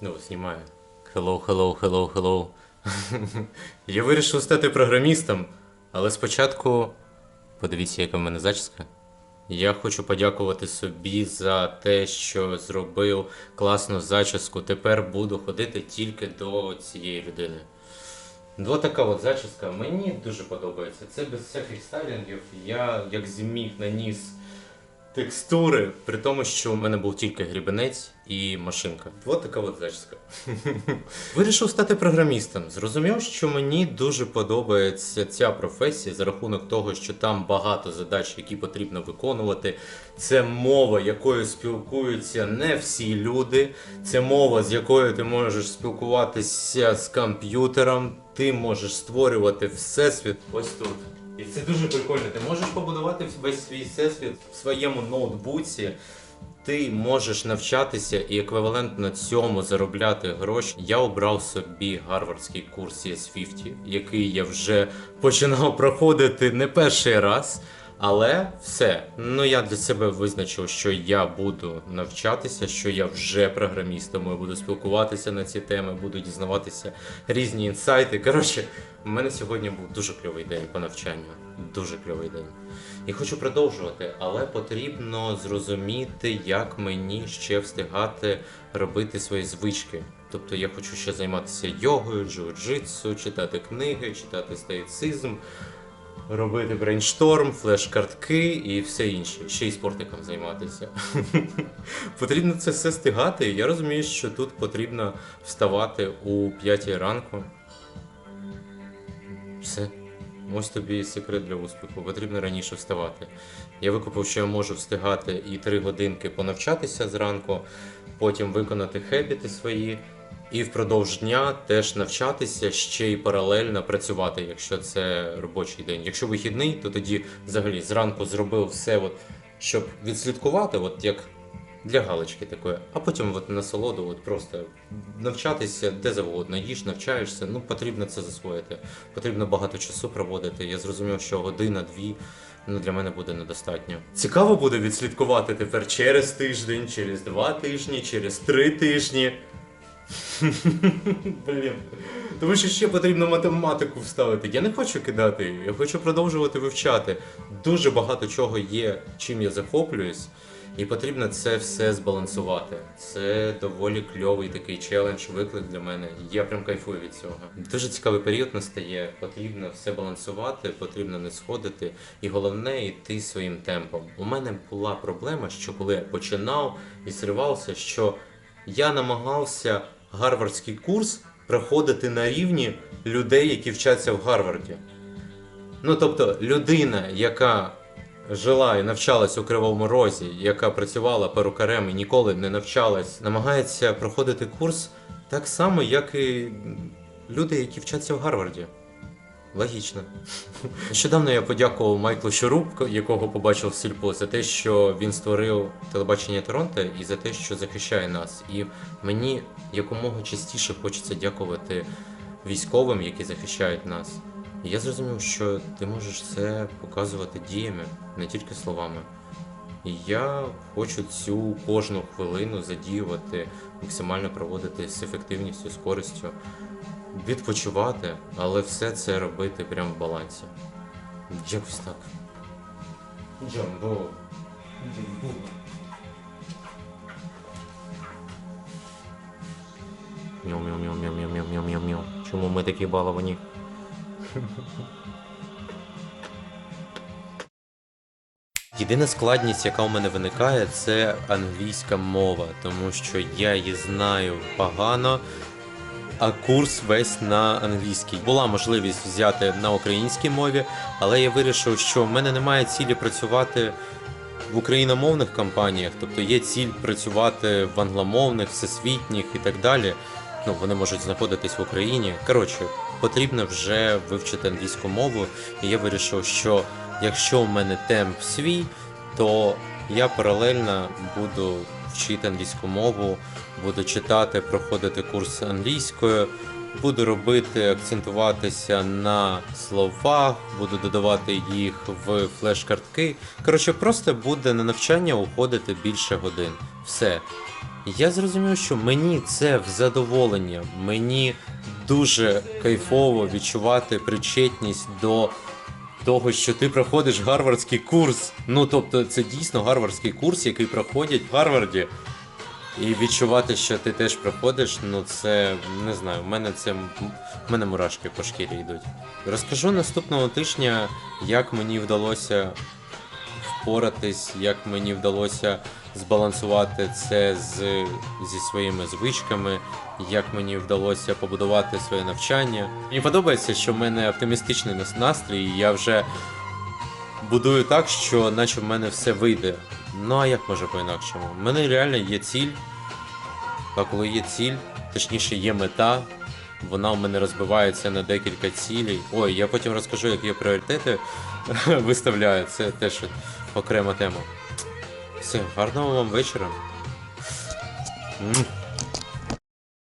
Ну, знімаю. Hello, hello, hello, hello. Я вирішив стати програмістом, але спочатку подивіться, яка в мене зачіска. Я хочу подякувати собі за те, що зробив класну зачіску. Тепер буду ходити тільки до цієї людини. Ну, така от зачіска. Мені дуже подобається. Це без всяких стайлінгів. Я як зміг наніс текстури, при тому, що у мене був тільки грібенець і машинка. Ось така от зачіска. Вирішив стати програмістом. Зрозумів, що мені дуже подобається ця професія за рахунок того, що там багато задач, які потрібно виконувати. Це мова, якою спілкуються не всі люди. Це мова, з якою ти можеш спілкуватися з комп'ютером. Ти можеш створювати всесвіт ось тут. І це дуже прикольно. Ти можеш побудувати весь свій всесвіт в своєму ноутбуці. Ти можеш навчатися і еквівалентно цьому заробляти гроші. Я обрав собі гарвардський курс CS50, який я вже починав проходити не перший раз. Але все, ну я для себе визначив, що я буду навчатися, що я вже програміст, тому я буду спілкуватися на ці теми, буду дізнаватися різні інсайти. Коротше, у мене сьогодні був дуже кльовий день по навчанню. Дуже кльовий день. І хочу продовжувати, але потрібно зрозуміти, як мені ще встигати робити свої звички. Тобто я хочу ще займатися йогою, джиу-джитсу, читати книги, читати стоїцизм, робити брейншторм, флеш-картки і все інше. Ще й спортиком займатися. потрібно це все стигати. Я розумію, що тут потрібно вставати у 5 ранку. Ось тобі секрет для успіху. Потрібно раніше вставати. Я викупив, що я можу встигати і 3 годинки понавчатися зранку, потім виконати хебіти свої, і впродовж дня теж навчатися ще й паралельно працювати, якщо це робочий день. Якщо вихідний, то тоді взагалі зранку зробив все, от, щоб відслідкувати, от як для галочки такої, а потім от насолоду, от просто навчатися де завгодно, їж, навчаєшся, ну потрібно це засвоїти. Потрібно багато часу проводити. Я зрозумів, що година-дві ну, для мене буде недостатньо. Цікаво буде відслідкувати тепер через тиждень, через два тижні, через три тижні. Блін. Тому що ще потрібно математику вставити. Я не хочу кидати, її, я хочу продовжувати вивчати. Дуже багато чого є, чим я захоплююсь. І потрібно це все збалансувати. Це доволі кльовий такий челендж, виклик для мене. Я прям кайфую від цього. Дуже цікавий період настає. Потрібно все балансувати, потрібно не сходити. І головне йти своїм темпом. У мене була проблема, що коли я починав і зривався, що я намагався гарвардський курс проходити на рівні людей, які вчаться в Гарварді. Ну тобто, людина, яка жила і навчалась у Кривому Розі, яка працювала перукарем і ніколи не навчалась, намагається проходити курс так само, як і люди, які вчаться в Гарварді. Логічно. Нещодавно я подякував Майклу Щоруб, якого побачив в сільпо, за те, що він створив телебачення Торонто і за те, що захищає нас. І мені якомога частіше хочеться дякувати військовим, які захищають нас. Я зрозумів, що ти можеш це показувати діями, не тільки словами. І я хочу цю кожну хвилину задіювати, максимально проводити з ефективністю, з користю, відпочивати, але все це робити прямо в балансі. Якось так. Джамбо. Мяу-мяу-мяу-мяу-мяу-мяу-мяу-мяу. Чому ми такі баловані? Єдина складність, яка у мене виникає, це англійська мова, тому що я її знаю погано, а курс весь на англійській. Була можливість взяти на українській мові, але я вирішив, що в мене немає цілі працювати в україномовних компаніях, тобто є ціль працювати в англомовних, всесвітніх і так далі. Ну, вони можуть знаходитись в Україні. Коротше, потрібно вже вивчити англійську мову, і я вирішив, що якщо в мене темп свій, то я паралельно буду вчити англійську мову, буду читати, проходити курс англійської, буду робити, акцентуватися на словах, буду додавати їх в флеш-картки. Коротше, просто буде на навчання уходити більше годин. Все. Я зрозумів, що мені це в задоволення, мені дуже кайфово відчувати причетність до того, що ти проходиш гарвардський курс. Ну тобто, це дійсно гарвардський курс, який проходять в Гарварді. І відчувати, що ти теж проходиш, ну це не знаю, в мене це в мене мурашки по шкірі йдуть. Розкажу наступного тижня, як мені вдалося впоратись, як мені вдалося збалансувати це з, зі своїми звичками, як мені вдалося побудувати своє навчання. Мені подобається, що в мене оптимістичний настрій, і я вже будую так, що наче в мене все вийде. Ну а як може по-інакшому? У мене реально є ціль. А коли є ціль, точніше є мета, вона у мене розбивається на декілька цілей. Ой, я потім розкажу, як я пріоритети виставляю. Це теж окрема тема. Все, гарного вам вечора.